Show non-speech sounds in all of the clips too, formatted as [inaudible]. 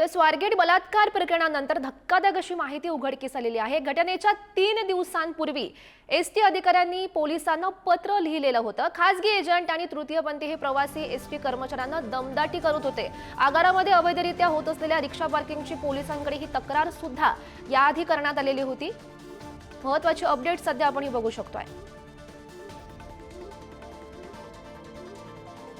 तर स्वारगेट बलात्कार प्रकरणानंतर धक्कादायक अशी माहिती उघडकीस आलेली आहे. घटनेच्या तीन दिवसांपूर्वी एस टी अधिकाऱ्यांनी पोलिसांना पत्र लिहिलेलं होतं. खासगी एजंट आणि तृतीयपंथी हे प्रवासी एस टी कर्मचाऱ्यांना दमदाटी करत होते. आगारामध्ये अवैधरित्या होत असलेल्या रिक्षा पार्किंगची पोलिसांकडे ही तक्रार सुद्धा याआधी करण्यात आलेली होती. महत्वाची अपडेट सध्या आपण ही बघू शकतोय.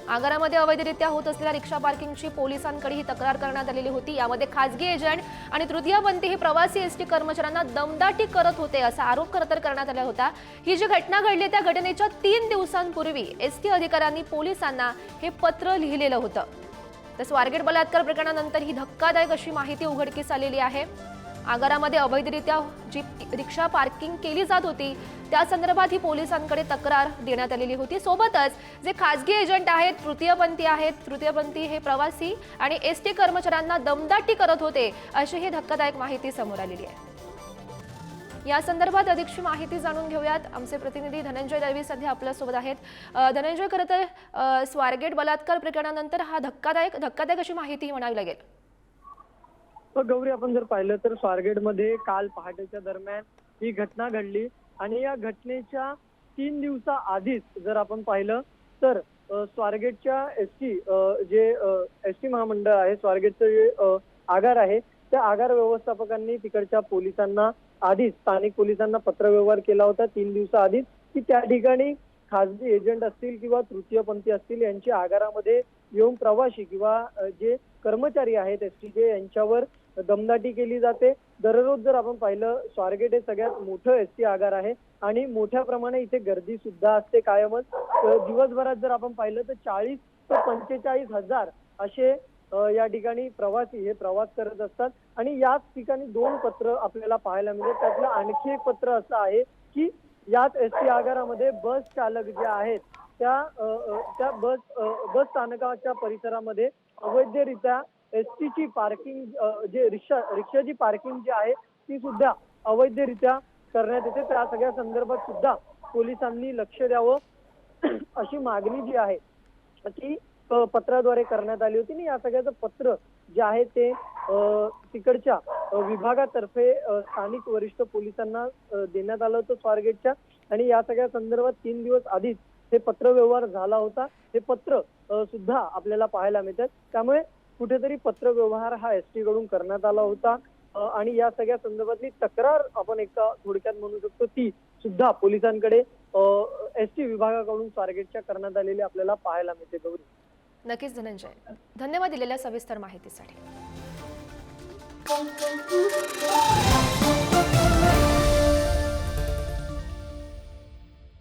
आगारामध्ये अवैधरित्या होत असलेल्या रिक्षा पार्किंगची पोलिसांकडे ही तक्रार करण्यात आलेली होती. यामध्ये खासगी एजंट आणि तृतीयपंथी हे प्रवासी एस टी कर्मचाऱ्यांना दमदाटी करत होते असा आरोप खरं तर करण्यात आला होता. ही जी घटना घडली त्या घटनेच्या तीन दिवसांपूर्वी एस टी अधिकाऱ्यांनी पोलिसांना हे पत्र लिहिलेलं होतं. तर स्वारगेट बलात्कार प्रकरणानंतर ही धक्कादायक अशी माहिती उघडकीस आलेली आहे. आगारामध्ये अवैधरित्या जी रिक्षा पार्किंग केली जात होती त्या संदर्भात ही पोलिसांकडे तक्रार देण्यात आलेली होती. सोबतच जे खासगी एजंट आहेत तृतीयपंथी आहेत तृतीयपंथी हे प्रवासी आणि एस टी कर्मचाऱ्यांना दमदाटी करत होते अशी ही धक्कादायक माहिती समोर आलेली आहे. या संदर्भात अधिकची माहिती जाणून घेऊयात. आमचे प्रतिनिधी धनंजय दळवी सध्या आपल्यासोबत आहेत. धनंजय खरं तर स्वारगेट बलात्कार प्रकरणानंतर हा धक्कादायक धक्कादायक अशी माहिती म्हणावी लागेल. गौरी आपण जर पाहिलं तर स्वारगेटमध्ये काल पहाटेच्या दरम्यान ही घटना घडली आणि या घटनेच्या तीन दिवसा आधीच जर आपण पाहिलं तर स्वारगेटच्या एस टी जे एस टी महामंडळ आहे स्वारगेटचं जे आगार आहे त्या आगार व्यवस्थापकांनी तिकडच्या पोलिसांना आधीच स्थानिक पोलिसांना पत्रव्यवहार केला होता तीन दिवसा आधीच की त्या ठिकाणी खासगी एजंट असतील किंवा तृतीयपंथी असतील यांच्या आगारामध्ये येऊन प्रवासी किंवा जे कर्मचारी आहेत एस टीचे यांच्यावर दमदाटी केली जाते. दररोज जर आपण पाहिलं स्वारगेट हे सगळ्यात मोठं एस टी आगार आहे आणि मोठ्या प्रमाणे इथे गर्दी सुद्धा असते कायमच. दिवसभरात जर आपण पाहिलं तर चाळीस ते पंचेचाळीस हजार असे या ठिकाणी प्रवासी हे प्रवास करत असतात. आणि याच ठिकाणी दोन पत्र आपल्याला पाहायला मिळतात. त्यातलं आणखी एक पत्र असं आहे की याच एस टी आगारामध्ये बस चालक जे आहेत त्या त्या बस बस स्थानकाच्या परिसरामध्ये अवैधरित्या एसटीची पार्किंग जे रिक्षा रिक्षाची पार्किंग जी आहे ती सुद्धा अवैधरित्या करण्यात येते. त्या सगळ्या संदर्भात सुद्धा पोलिसांनी लक्ष द्यावं. [clears throat] अशी मागणी जी आहे ती पत्राद्वारे करण्यात आली होती. आणि या सगळ्याचं पत्र जे आहे ते तिकडच्या विभागातर्फे स्थानिक वरिष्ठ पोलिसांना देण्यात आलं होतं स्वारगेटच्या. आणि या सगळ्या संदर्भात तीन दिवस आधीच हे पत्र व्यवहार झाला होता. हे पत्र सुद्धा आपल्याला पाहायला मिळतात. त्यामुळे कुठेतरी पत्र व्यवहार हा एस टी कडून करण्यात आला होता. आणि या सगळ्या संदर्भातली तक्रार आपण एका थोडक्यात म्हणू शकतो ती सुद्धा पोलिसांकडे एस टी विभागाकडून स्वारगेटच्या करण्यात आलेली आपल्याला पाहायला मिळते गौरी. नक्कीच धनंजय. धन्यवाद दिलेल्या सविस्तर माहितीसाठी.